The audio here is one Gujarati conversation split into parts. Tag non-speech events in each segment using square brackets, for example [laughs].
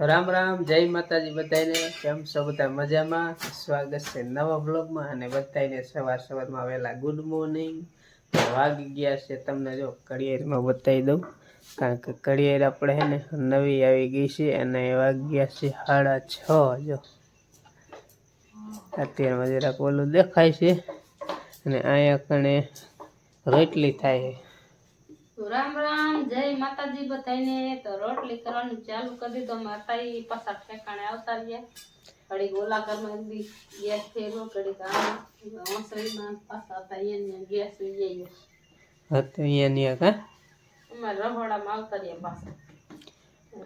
રામ રામ, જય માતાજી બધાને કેમ છો બધા મજામાં? સ્વાગત છે નવા બ્લોગમાં અને બધાને સવાર સવારમાં વહેલા ગુડ મોર્નિંગ વાગી ગયા છે તમને જો કડિયેરમાં બતાવી દઉં. કારણ કે કડિયેર આપણે ને નવી આવી ગઈ છે અને વાગી ગયા છે સાડા છ જો. અત્યારમાં જરાક ઓલું દેખાય છે અને અહીંયા કણે રોટલી થાય તો રામ રામ જય માતાજી બધાને તો રોટલી કરવાનું ચાલુ કરી દીધો. માતા પાછા ઠેકાણે આવતા રહ્યા. ઘડીક ઓલા ઘરમાં દી ગેસ ફેરવો ઘડીક આમાં પાછા હતા એને ગેસ જઈએ હતું કા? અમારે રહોડામાં આવતા રહ્યા પાછા.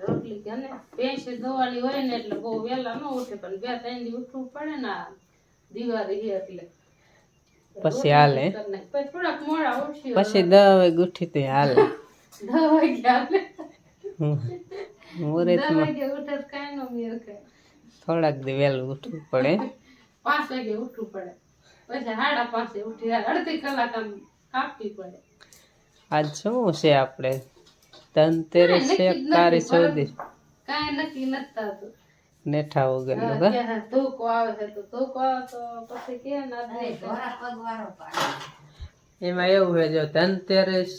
રોટલી કે ને ભેંસ ધોવાની હોય ને એટલે બહુ વહેલા ન ઉઠે પણ બે ત્રણ દી ઉઠવું પડે ને દિવાળી એટલે. પછી હાલે. પછી ઉઠી વાગે ઉઠી તે હાલે મુહૂર્તમાં થોડાક દી વહેલું ઉઠવું પડે. પાંચ વાગે ઉઠવું પડે પછી સાડા પાંચે ઉઠી અડધી કલાક આમ કાપવી પડે આજ શું છે આપણે? ધનતેરસ છે કારી ચૌદી કાંઈ નક્કી નથી થતું. નેઠા વગરનું કા અત્યારે આવે છે તો ધોકો તો પછી કે ના પાડે. એમાં એવું છે જો ધનતેરસ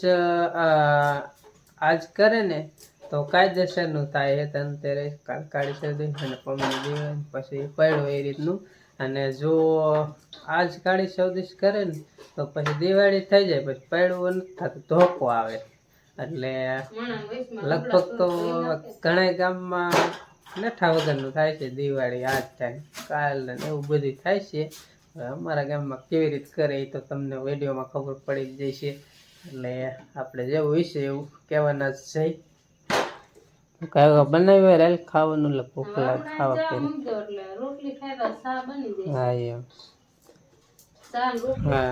આજ કરે ને તો કાયદેસરનું થાય છે ધનતેરસ કાળી ચૌદી અને પમણી દિવાળી પછી પડ્યો એ રીતનું. અને જો આજ કાળી ચૌદશ કરે ને તો પછી દિવાળી થઈ જાય પછી પડવું નથી થતું ધોકો આવે. એટલે લગભગ તો ઘણા ગામમાં નઠા વગરનું થાય છે દિવાળી આજ થાય કાલ ને એવું બધું થાય છે. અમારા ગામમાં કેવી રીતે કરે એ તો તમને વિડીયોમાં ખબર પડી જ જશે. એટલે આપણે જેવું હશે એવું કહેવાના જ છે. કાંઈ બનાવી રેલ ખાવાનું એટલે ભૂખ લાગે ખાવા પીને હા એમ. હા.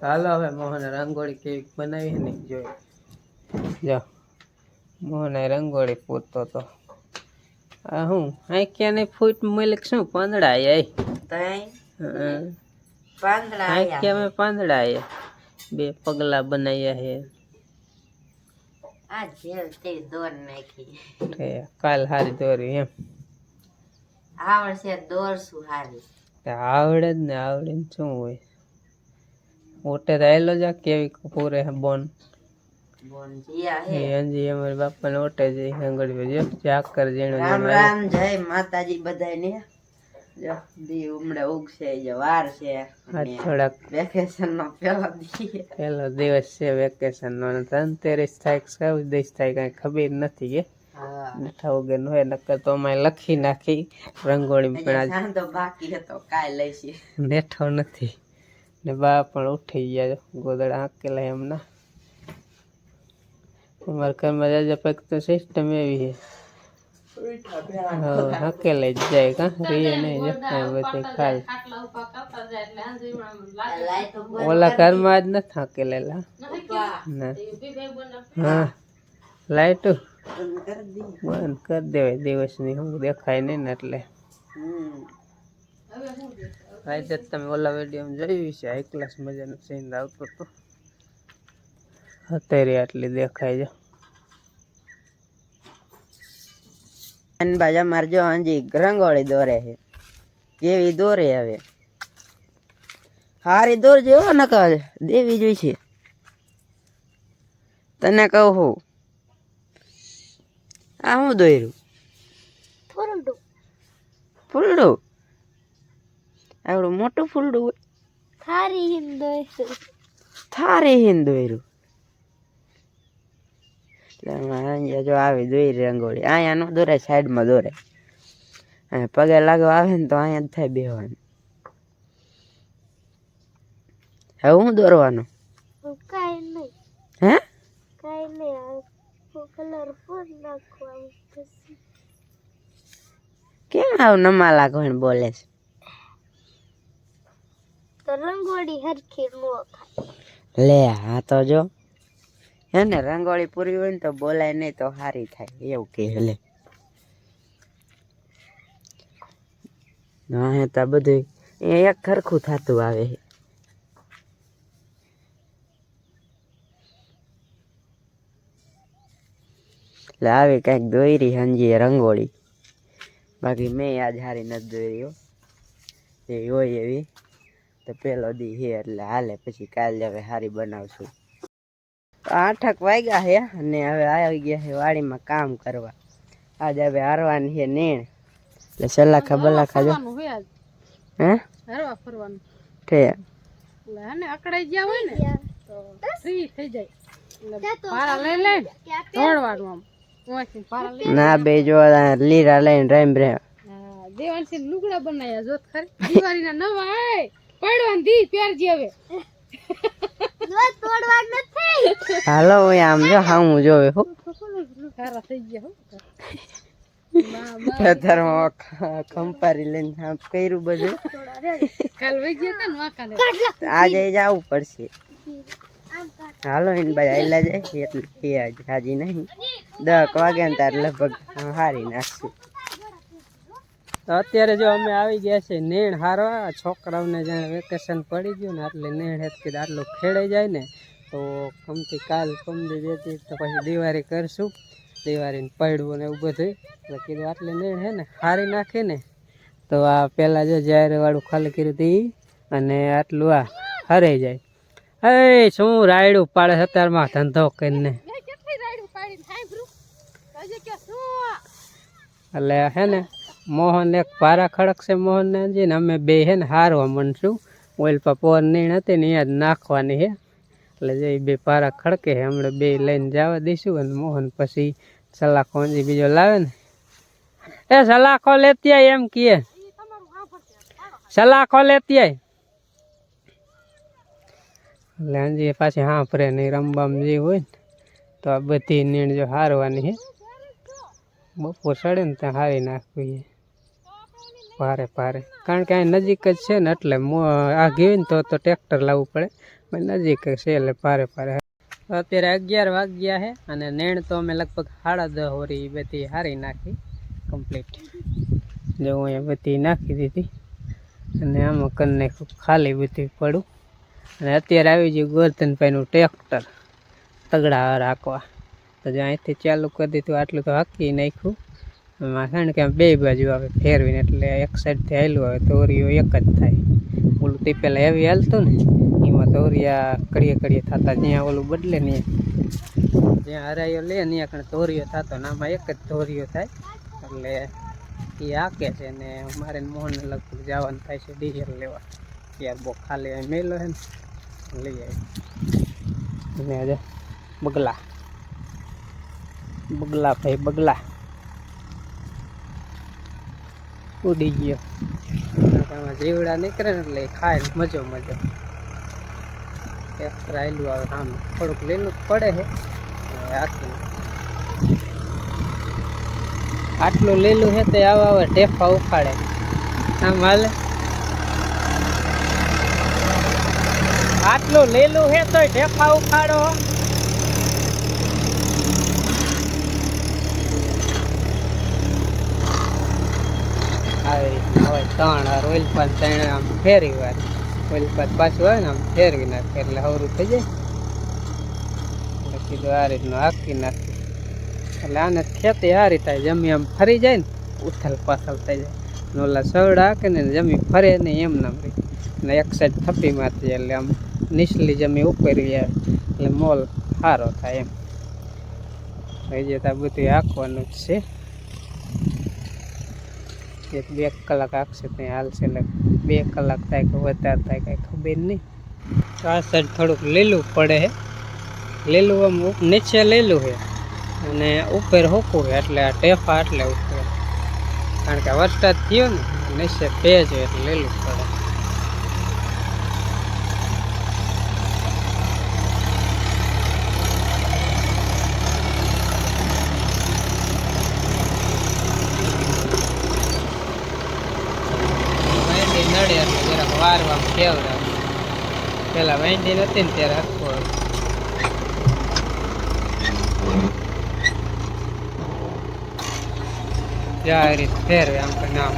ચાલો હવે મોહને રંગોળી કેવી બનાવી ને ઈ જો. મોહને રંગોળી પૂરતો તો હું? આ ક્યાં ફૂટ મિલ્ક શું? પાંદડા આયા. ક્યાં મેં પાંદડા આયા બે પગલા બનાવ્યા હે. કાલ હારી દોરી એમ. આવડશે દોરશું હારી. આવડે જ ને આવડે ને શું હોય. ઓટે રહેલો જા કેવી પૂરે બોન. બોન જીયા હે એ અંજી અમારી બાપાને ઓટે જઈ રંગોળી જો ચાકર જેણો રામ રામ જય માતાજી બધાને જો દી ઉમડે ઉગશે જે છે. થોડાક વેકેશન નો પેલો દી પહેલો દિવસ છે વેકેશન નો ધનતેરસ થાય કે થાય કાંઈ ખબર નથી કે નઠા વગર નકર તો અમારે લખી નાખી રંગોળી પણ આજ બાકી હતો કાય લઈશી. નેઠો નથી. ને બા પણ ઉઠી ગયા. ગોદડા હાકેલા એમના. અમારા ઘરમાં જપક તો સિસ્ટમ એવી છે. હા હાકેલા જ જાય કા રીએ નહીં જો કાંઈ ખાલ. ઓલા ઘરમાં જ નથી હાકેલેલા. ના હા લાઈટું. બંધ કરી દેવાય દિવસની હું દેખાય નહીં ને એટલે. હમ. હવે શું છે? આજે તમે ઓલા વીડિયો જોયું છે? હાઈ ક્લાસ મજાનો સીન આવતો હતો. અત્યારે આટલી દેખાય છે. અને બાજા મારજો હંજી રંગોળી દોરે છે. કેવી દોરે હવે. હારી દોર જેવો ન કહે દેવી જોઈ છે. તને કહું હું. આ હું દોર્યું ફૂલડું. આવડું મોટું ફૂલડું હોય. થારી હિન દોર્યું એટલે જો આવી દોરી રંગોળી. અહીંયા નું દોરે સાઈડમાં દોરે અહીંયા પગે લાગવા આવે ને તો અહીંયા જ થાય બેહવાનું. હવે હું દોરવાનું? હે? કેમ આવું નમા લાગવાનું બોલે છે? રંગોળી હરખી નો લે હા તો જો હે ને રંગોળી પૂરી હોય ને તો બોલાય નહીં તો સારી થાય, એવું કે લે. હા તા બધું એક ખરખું થતું આવે એટલે આવી કંઈક દોરી હંજી રંગોળી. બાકી મેં આજ હારી નથી જોઈ એ હોય એવી. તો પેલો દી હે એટલે હાલે, પછી કાલે હવે હારી બનાવશું. આઠક વાગ્યા છે અને હવે આવી ગયા છે વાડીમાં કામ કરવા. આજે હવે હારવાની છે નીણ. એટલે સલાખા બલાખા જો હે? હરવા ફરવાનું. ઠે. એટલે ને ગયા હોય ને તો ફ્રી થઈ જાય. પારા લઈ લઈ દોડવાનું આમ. ઓયથી પારા લઈ ના બે જો લીરા લઈને રેમ રે. હા દેવાંશી લુગડા બનાયા જોત ખરી. દિવાળીના નવા આય. પડવાનું દી પહેરજી હવે. [laughs] હાલો હું આમ જો હા હું જોવે હો. સારા થઈ ગયા હો. ખેતરમાં ખંપારી લઈને આમ કર્યું બધું. આજે જવું પડશે. હાલો એને ભાઈ આયલા જાય. એટલે એ હાજી નહીં. દસ વાગે ને તાર લગભગ હારી નાખશું. તો અત્યારે જો અમે આવી ગયા છે નેણ હારવા છોકરાઓને જાણે વેકેશન પડી ગયું ને એટલે નેણ હેત કીધું આટલું ખેડાઈ જાય ને તો કમથી કાલ કમથી દેતી તો પછી દિવાળી કરશું. દિવાળીને પડવું ને એવું બધું એટલે કીધું આટલી નેણ હે ને હારી નાખે ને તો આ પહેલાં જો જાહેરવાળું વાળું ખાલી કર્યું હતું અને આટલું આ હરાઈ જાય. હવે શું રાયડું પાડે અત્યારમાં ધંધો કરીને? એટલે હે ને મોહન એક પારા ખડકશે મોહન ને અંજી ને અમે બે હે ને હારવા માંડશું. ઓઇલ પર પોર નીણ હતી ને અહીંયા જ નાખવાની હે. એટલે જે ઈ બે પારા ખડકે હે, હમણાં બે લઈને જવા દઈશું અને મોહન પછી સલાખો અંજી બીજો લાવે ને. એ સલાખો લેતી આય એમ કીએ સલાખો લેતી આય. એટલે અંજી પાછી હા ફરે નહીં રમબામ જે હોય ને, તો આ બધી નીણ જો હારવાની હે. બપોર ચડે ને ત્યાં હારી નાખવી છે ભારે ભારે કારણ કે અહીં નજીક જ છે ને એટલે આ ઘેવી ને તો તો ટ્રેક્ટર લાવવું પડે. પણ નજીક જ છે એટલે ભારે ભારે અત્યારે અગિયાર વાગ્યા છે અને નેણ તો અમે લગભગ સાડા દહ હોરી ઈ બધી હારી નાખી, કમ્પ્લીટ. જો હું એ બધી નાખી દીધી. અને આમાં કરીને ખાલી બધી પડું. અને અત્યારે આવી ગયું ગોરધનભાઈનું ટ્રેક્ટર. તગડા રાખવા. તો જો અહીંથી ચાલુ કરી દીધું, આટલું તો હાકી નાખ્યું. એમાં કારણ કે બે બાજુ આવે, ફેરવીને એટલે એક સાઈડથી હાલ્યું આવે, તો ઓરિયો એક જ થાય. ઓલું તે પહેલાં એવી હાલતું ને, એમાં તો ઓરિયા કડીએ કડીએ થતા, જ્યાં ઓલું બદલે ને જ્યાં હરાયો લે ને ત્યાં તોરિયો થતો ને આમાં એક જ તોરિયો થાય, એટલે એ આકે છે ને મારે મોહન લગભગ જવાનું થાય છે ડીઝલ લેવા. ત્યાર બહુ ખાલી મેલો છે ને, લઈ આવી અને બગલા. બગલા ભાઈ, બગલા. ઉડી ગયો. આમાં જીવડા નીકળે ને એટલે ખાય મજો મજો. રાયલું આવે, આમ થોડુંક લીલું પડે છે. આટલું. આટલું લીલું છે તે આવા આવે ટેફા ઉખાડે. આમ હાલે. આટલું લીલું છે તોય ટેફા ઉખાડો. આવી હવે ત્રણ વાર ઓઇલ પાસ ત્રણ આમ ફેરવી વાર. ઓઇલ પાત પાછું આવે ને આમ ફેરવી નાખે, એટલે હવરું થઈ જાય. એટલે કીધું આ રીતનું હાકી નાખી એટલે આને ખેતી સારી થાય, જમી આમ ફરી જાય ને, ઉથલ પાથલ થઈ જાય. ઓલા સવડા હાકે ને જમી ફરે ને એમ નામ ને એક સાઈડ થપ્પી મારતી એટલે આમ નીચલી જમી ઉપરી આવે, એટલે મોલ સારો થાય એમ. હજી તો બધું હાંકવાનું જ છે. એક બે કલાક આખશે ત્યાં હાલશે એટલે બે કલાક થાય કે વધારે થાય કાંઈ ખબર નહીં. તો આ સાઈડ થોડુંક લીલું પડે છે. લીલું આમ નીચે લીલું છે. અને ઉપર હોકું છે એટલે આ ટેફા એટલે ઉપર. કારણ કે વરસાદ થયો ને, નીચે ભેજ એટલે લીલું પડે વેંડી નડે એટલે જરાક વારવા ખેવડા પેલા વેંડી નથી ને ત્યારે જાય રીત ફેરવે આમ કે નામ.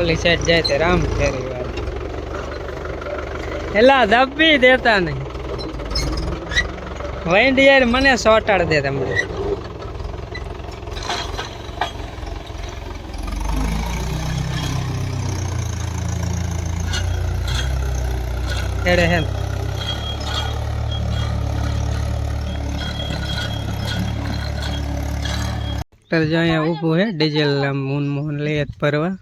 ઓલી સાઈડ જાય તે રામ ફેરવી વાર એલા, દબી દેતા નહીં. વેંડી યાર મને સોટાડ દે તમને ખેડે હેલ. ટ્રેક્ટર જો અહીંયા ઊભું છે ડીઝલ મૂન મોહન લઈ જ ભરવા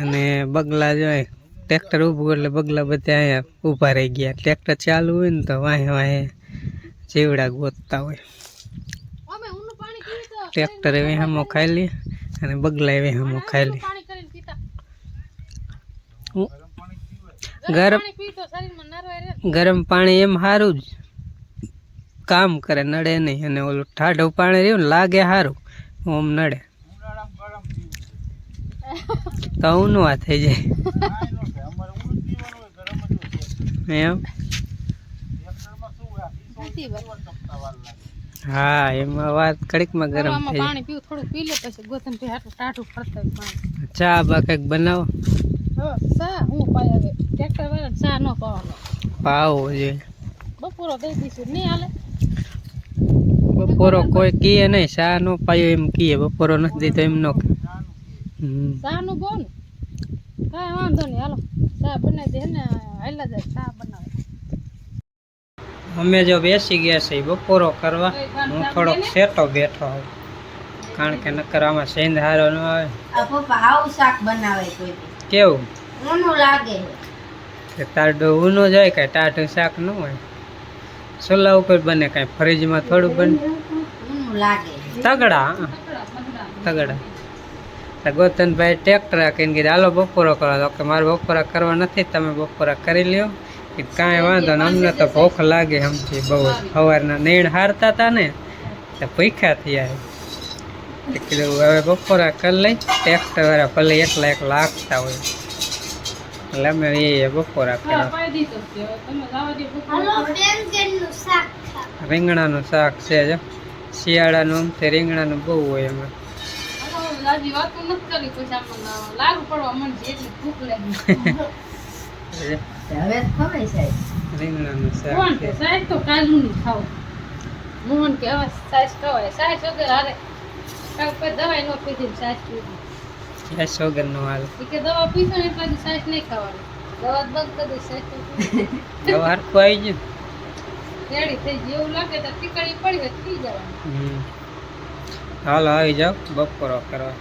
અને બગલા જો ટ્રેક્ટર ઊભું એટલે બગલા બધા અહીંયા ઊભા રહી ગયા. ટ્રેક્ટર ચાલુ હોય ને તો વાહે વાહે જીવડા ગોતતા હોય. ટ્રેક્ટર એવી હામો ખાઈ લે અને બગલા એવી હામો ખાઈ લે. ગરમ ગરમ પાણી એમ સારું જ. કામ કરે નડે નહીં અને ઓલું ઠાઢું પાણી રહ્યું લાગે સારું ઓમ નડે. તો ઊનું આ થઈ જાય. એમ? હા એમાં વાત કડીકમાં ગરમ થઈ જાય. પાણી પીવું થોડું પી લે પછી ગોથમથી હાટું ટાટું ફરતા હોય ચા બા કંઈક બનાવો. સા હું પાય હવે ટ્રેક્ટર વાળા સા ન પાવાનો. પાવો જોઈએ બપોરો દઈ દઈશું નહીં હાલે? બપોરો કોઈ કીએ નહીં ચા નો પાયો એમ કીએ બપોરો નથી દીધો એમ નો. સા નું ને. કાંઈ વાંધો નહીં હાલો. સા બનાવી દે ને હાલા જાય સા બનાવે. અમે જો બેસી ગયા છે બપોરો કરવા. હું થોડોક સેટો બેઠો હોઉં. કારણ કે નકર આમાં સેંધ હારો ન આવે. પપ્પા આવું શાક બનાવે કોઈ. કેવું? ઊનું લાગે. કે તારડો ઊનો જાય કાંઈ ટાઢું શાક ન હોય. સોલા ઉપર બને કાંઈ ફ્રીજમાં થોડું બને. ઊનું લાગે. તગડા તગડા. ગોતનભાઈ ટ્રેક્ટર રાખીને કીધું હાલો બપોરો કરો. તો કે મારે બપોરા કરવા નથી તમે બપોરા કરી લ્યો. કે કાંઈ વાંધો ને અમને તો ભૂખ લાગે સમજી બહુ સવારના નીણ હારતા હતા ને તો ભૂખ્યા થયા. કીધું હવે બપોરા કરી લઈ ટ્રેક્ટર વાળા ભલે એકલા એકલા લાગતા હોય. એટલે અમે એ બપોરા કર્યા. પાઈ દીધો છે હવે તમે જવા દે બપોરો રીંગણાનું શાક છે જો. શિયાળાનું આમ તે રીંગણાનું બહુ હોય એમાં. [laughs] રીંગણાનું શાક મોહન કે સાહેબ તો કાલુ ની ખાવ. મોહન કે હવે સાસ ખવાય. સાસ વગર હારે દવાઈ નો પીધી સાસ પીધી. ગેસ વગરનું હાલ. કે દવા પીશો ને એટલે સાસ નહીં ખાવાની. દવા બંધ કરી દઈશ સાસ. હવે હરખું આવી ગયું રેડી થઈ એવું લાગે તો ટીકડી પડી હોય પી જવાનું. હાલો આવી જાવ બપોરો કરવા.